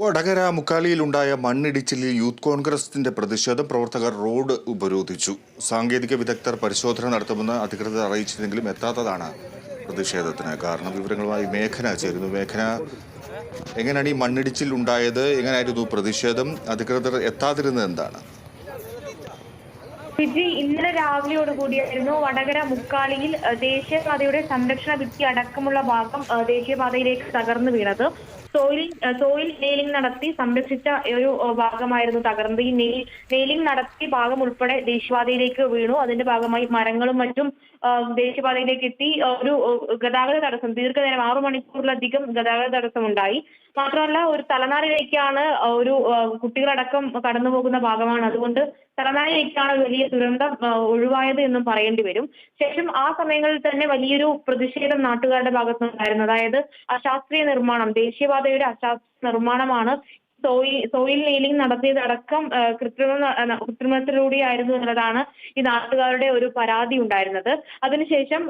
വടകര മുക്കാലിയിലുണ്ടായ മണ്ണിടിച്ചിലിൽ യൂത്ത് കോൺഗ്രസിന്റെ പ്രതിഷേധം പ്രവർത്തകർ റോഡ് ഉപരോധിച്ചു. സാങ്കേതിക വിദഗ്ധർ പരിശോധന നടത്തുമെന്ന് അധികൃതർ അറിയിച്ചിരുന്നെങ്കിലും എത്താത്തതാണ് പ്രതിഷേധത്തിന്. കാരണം വിവരങ്ങളുമായി മേഘന ചേരുന്നു. മേഘന എങ്ങനെയാണ് ഈ മണ്ണിടിച്ചിൽ ഉണ്ടായത്? എങ്ങനെയായിരുന്നു പ്രതിഷേധം? അധികൃതർ എത്താതിരുന്നത് എന്താണ്? വിജി ഇന്നലെ രാവിലെയോട് കൂടിയായിരുന്നു വടകര മുക്കാളിയിൽ ദേശീയപാതയുടെ സംരക്ഷണ ഭിത്തി അടക്കമുള്ള ഭാഗം ദേശീയപാതയിലേക്ക് തകർന്നു വീണത്. സോയിൽ സോയിൽ നെയിലിംഗ് നടത്തി സംരക്ഷിച്ച ഒരു ഭാഗമായിരുന്നു തകർന്നത്. ഈ നെയിൽ നെയിലിംഗ് നടത്തിയ ഭാഗം ഉൾപ്പെടെ ദേശീയപാതയിലേക്ക് വീണു. അതിന്റെ ഭാഗമായി മരങ്ങളും മറ്റും ദേശീയപാതയിലേക്ക് എത്തി. ഒരു ഗതാഗത തടസ്സം ദീർഘനേരം ആറു മണിക്കൂറിലധികം ഗതാഗത തടസ്സം ഉണ്ടായി മാത്രമല്ല ഒരു തലനാരിലേക്കാണ് ഒരു കുട്ടികളടക്കം കടന്നു പോകുന്ന ഭാഗമാണ്. അതുകൊണ്ട് തലനാരിലേക്കാണ് വലിയ ദുരന്തം ഒഴിവായത് എന്നും പറയേണ്ടി വരും. ശേഷം ആ സമയങ്ങളിൽ തന്നെ വലിയൊരു പ്രതിഷേധം നാട്ടുകാരുടെ ഭാഗത്തുനിന്നുണ്ടായിരുന്നു. അതായത് അശാസ്ത്രീയ നിർമ്മാണം ദേശീയപാതയുടെ അശാസ്ത്രീയ നിർമ്മാണമാണ് സോയിൽ സോയിൽ നീലിംഗ് നടത്തിയതടക്കം കൃത്രിമ കൃത്രിമത്തിലൂടെയായിരുന്നു എന്നുള്ളതാണ് ഈ നാട്ടുകാരുടെ ഒരു പരാതി ഉണ്ടായിരുന്നത്. അതിനുശേഷം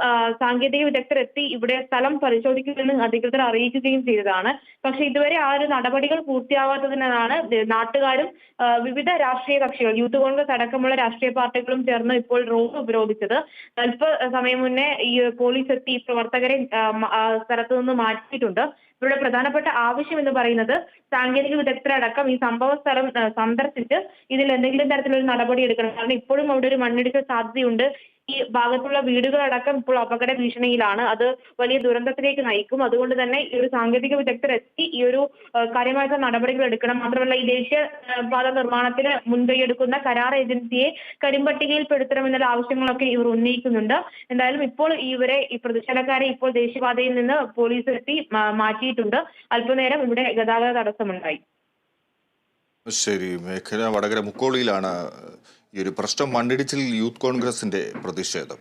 സാങ്കേതിക വിദഗ്ധർ എത്തി ഇവിടെ സ്ഥലം പരിശോധിക്കുമെന്ന് അധികൃതർ അറിയിക്കുകയും ചെയ്തതാണ്. പക്ഷെ ഇതുവരെ ആ ഒരു നടപടികൾ പൂർത്തിയാവാത്തതിനാണ് നാട്ടുകാരും വിവിധ രാഷ്ട്രീയ കക്ഷികൾ യൂത്ത് കോൺഗ്രസ് അടക്കമുള്ള രാഷ്ട്രീയ പാർട്ടികളും ചേർന്ന് ഇപ്പോൾ റോഡ് ഉപരോധിച്ചത്. അല്പ സമയം മുന്നേ ഈ പോലീസ് എത്തി പ്രവർത്തകരെ സ്ഥലത്തു നിന്ന് മാറ്റിയിട്ടുണ്ട്. ഇവരുടെ പ്രധാനപ്പെട്ട ആവശ്യം എന്ന് പറയുന്നത് സാങ്കേതിക വിദഗ്ധരടക്കം ഈ സംഭവ സ്ഥലം സന്ദർശിച്ച് ഇതിൽ എന്തെങ്കിലും തരത്തിലൊരു നടപടി എടുക്കണം. കാരണം ഇപ്പോഴും അവിടെ ഒരു മണ്ണിടിച്ച സാധ്യതയുണ്ട്. ഈ ഭാഗത്തുള്ള വീടുകളടക്കം ഇപ്പോൾ അപകട ഭീഷണിയിലാണ്. അത് വലിയ ദുരന്തത്തിലേക്ക് നയിക്കും. അതുകൊണ്ട് തന്നെ ഈ ഒരു സാങ്കേതിക വിദഗ്ധർ എത്തി ഈ ഒരു കാര്യമായിട്ടുള്ള നടപടികൾ എടുക്കണം. മാത്രമല്ല ഈ ദേശീയ പാത നിർമ്മാണത്തിന് മുൻകൈയെടുക്കുന്ന കരാർ ഏജൻസിയെ കരിമ്പട്ടികയിൽ പെടുത്തണമെന്നുള്ള ആവശ്യങ്ങളൊക്കെ ഇവർ ഉന്നയിക്കുന്നുണ്ട്. എന്തായാലും ഇപ്പോൾ ഇവരെ ഈ പ്രതിഷേധക്കാരെ ഇപ്പോൾ ദേശീയപാതയിൽ നിന്ന് പോലീസ് എത്തി മാറ്റിയിട്ടുണ്ട്. അല്പനേരം ഇവിടെ ഗതാഗത തടസ്സമുണ്ടായി. ശരി മേഖല വടകര മുക്കോളിയിലാണ് ഈ ഒരു പ്രശ്നം മണ്ണിടിച്ചിൽ യൂത്ത് കോൺഗ്രസിന്റെ പ്രതിഷേധം.